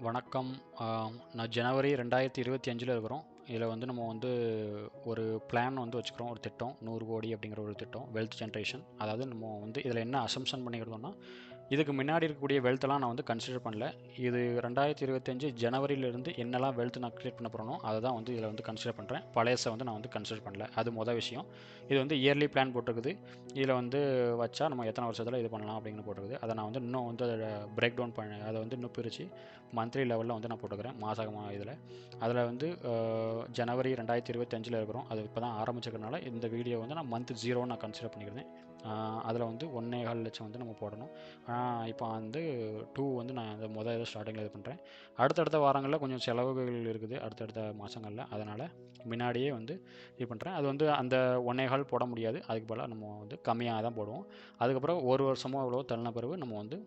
வணக்கம். நான் ஜனவரி ரெண்டாயிரத்தி இருபத்தி அஞ்சில் இருக்கிறோம். இதில் வந்து நம்ம வந்து ஒரு பிளான் வந்து வச்சுக்கிறோம். ஒரு திட்டம் நூறு கோடி அப்படிங்கிற ஒரு திட்டம் வெல்த் ஜென்ரேஷன் அதாவது நம்ம வந்து இதில் என்ன அசம்ஷன் பண்ணிக்கிறோம்னா இதுக்கு முன்னாடி இருக்கக்கூடிய வெல்த்தெல்லாம் நான் வந்து கன்சிடர் பண்ணல. இது ரெண்டாயிரத்தி இருபத்தஞ்சு ஜனவரியிலேருந்து என்னெல்லாம் வெல்த் நான் க்ரியேட் பண்ண போகிறனோ அதை தான் வந்து இதில் வந்து கன்சிடர் பண்ணுறேன் பழையசை வந்து நான் வந்து கன்சிடர் பண்ணல. அது மொதல் விஷயம். இது வந்து இயர்லி பிளான் போட்டிருக்குது. இதில் வந்து வச்சா நம்ம எத்தனை வருஷத்தில் இது பண்ணலாம் அப்படின்னு போட்டிருக்குது. அதை நான் வந்து இன்னும் வந்து அதை பிரேக் டவுன் பண்ண அதை வந்து இன்னும் பிரித்து மந்த்லி லெவலில் வந்து நான் போட்டுக்கிறேன். மாதமாக இதில். அதில் வந்து ஜனவரி ரெண்டாயிரத்தி இருபத்தஞ்சில் இருக்கிறோம். அது இப்போ தான் ஆரம்பிச்சிருக்கனால இந்த வீடியோ வந்து நான் மந்த் ஜீரோன்னு நான் கன்சிடர் பண்ணிக்கிறேன். அதில் வந்து ஒன்றே கால் லட்சம் வந்து நம்ம போடணும். நான் இப்போ வந்து டூ வந்து நான் அந்த முதல் இதை ஸ்டார்டிங்கில் இது பண்ணுறேன் அடுத்தடுத்த வாரங்களில் கொஞ்சம் செலவுகள் இருக்குது அடுத்தடுத்த மாதங்களில் அதனால் முன்னாடியே வந்து இது பண்ணுறேன் அது வந்து அந்த ஒன்னே கால் போட முடியாது. அதுக்கு பதிலாக நம்ம வந்து கம்மியாக தான் போடுவோம். அதுக்கப்புறம் ஒரு வருஷமோ அவ்வளோ தள்ளின பிறகு நம்ம வந்து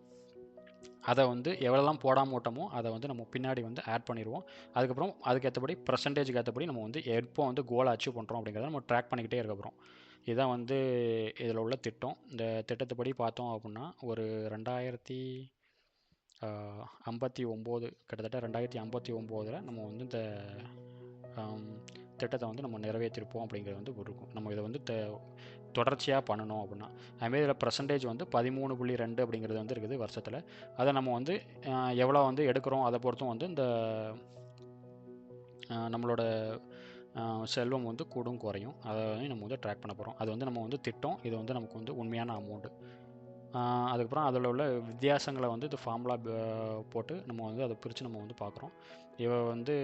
அதை வந்து எவ்வளோலாம் போடாமல் விட்டோமோ அதை வந்து நம்ம பின்னாடி வந்து ஆட் பண்ணிடுவோம். அதுக்கப்புறம் அதுக்கேற்றபடி பர்சன்டேஜுக்கு ஏற்றபடி நம்ம வந்து எப்போ வந்து கோலை அச்சீவ் பண்ணுறோம் அப்படிங்கிறத நம்ம ட்ராக் பண்ணிக்கிட்டே இருக்கக்கிறோம் இதுதான் வந்து இதில் உள்ள திட்டம். இந்த திட்டத்துப்படி பார்த்தோம் அப்படின்னா ஒரு ரெண்டாயிரத்தி ஐம்பத்தி ஒம்பது கிட்டத்தட்ட ரெண்டாயிரத்தி ஐம்பத்தி ஒம்போதில் நம்ம வந்து இந்த திட்டத்தை வந்து நம்ம நிறைவேற்றிருப்போம் அப்படிங்கிறது வந்து இருக்கும். நம்ம இதை வந்து த- தொடர்ச்சியாக பண்ணணும் அப்படின்னா. அதுமாரி இதில் பர்சன்டேஜ் வந்து பதிமூணு புள்ளி ரெண்டு அப்படிங்கிறது வந்து இருக்குது வருஷத்தில். அதை நம்ம வந்து எவ்வளோ வந்து எடுக்கிறோம் அதை பொறுத்தும் வந்து இந்த நம்மளோட செல்வம் வந்து கூடும் குறையும். அதை வந்து நம்ம வந்து ட்ராக் பண்ண போகிறோம் அது வந்து நம்ம வந்து திட்டம். இது வந்து நமக்கு வந்து உண்மையான அமௌண்ட்டு அதுக்கப்புறம் அதில் உள்ள வித்தியாசங்களை வந்து இது ஃபார்முலா போட்டு நம்ம வந்து அதை பிரித்து நம்ம வந்து பார்க்குறோம் இவ வந்து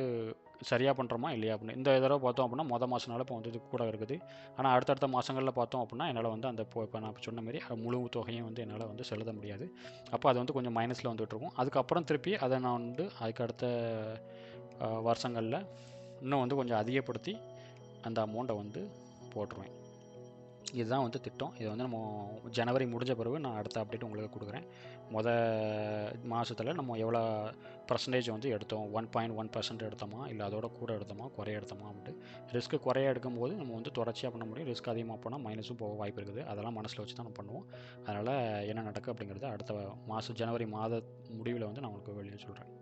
சரியாக பண்ணுறோமா இல்லையா அப்படின்னு. இந்த தடவை பார்த்தோம் அப்படின்னா மொதல் மாதனால இப்போ வந்து இது கூட இருக்குது. ஆனால் அடுத்தடுத்த மாதங்களில் பார்த்தோம் அப்படின்னா என்னால் வந்து அந்த இப்போ இப்போ நான் சொன்ன மாதிரி அது முழு தொகையும் வந்து என்னால் வந்து செலுத்த முடியாது. அப்போ அது வந்து கொஞ்சம் மைனஸில் வந்துட்டுருக்கும் அதுக்கப்புறம் திருப்பி அதை நான் வந்து அதுக்கு அடுத்த வருஷங்களில் இன்னும் வந்து கொஞ்சம் அதிகப்படுத்தி அந்த அமௌண்ட்டை வந்து போட்டுருவேன். இதுதான் வந்து திட்டம். இது வந்து நம்ம ஜனவரி முடிஞ்ச பிறகு நான் அடுத்த அப்டேட் உங்களுக்கு கொடுக்குறேன். மொத மாதத்தில் நம்ம எவ்வளோ பர்சன்டேஜ் வந்து எடுத்தோம்? ஒன் பாயிண்ட் ஒன் பர்சன்ட் எடுத்தோமா? இல்லை அதோட கூட எடுத்தோமா? குறைய எடுத்தோமா? அப்படின்ட்டு ரிஸ்க்கு குறைய எடுக்கும்போது நம்ம வந்து தொடர்ச்சியாக பண்ண முடியும். ரிஸ்க் அதிகமாக போனால் மைனஸும் போக வாய்ப்பு இருக்குது. அதெல்லாம் மனசில் வச்சு தான் நம்ம பண்ணுவோம். அதனால் என்ன நடக்கும் அப்படிங்கிறது அடுத்த மாதம் ஜனவரி மாத முடிவில் வந்து நான் உங்களுக்கு வெளியே சொல்கிறேன்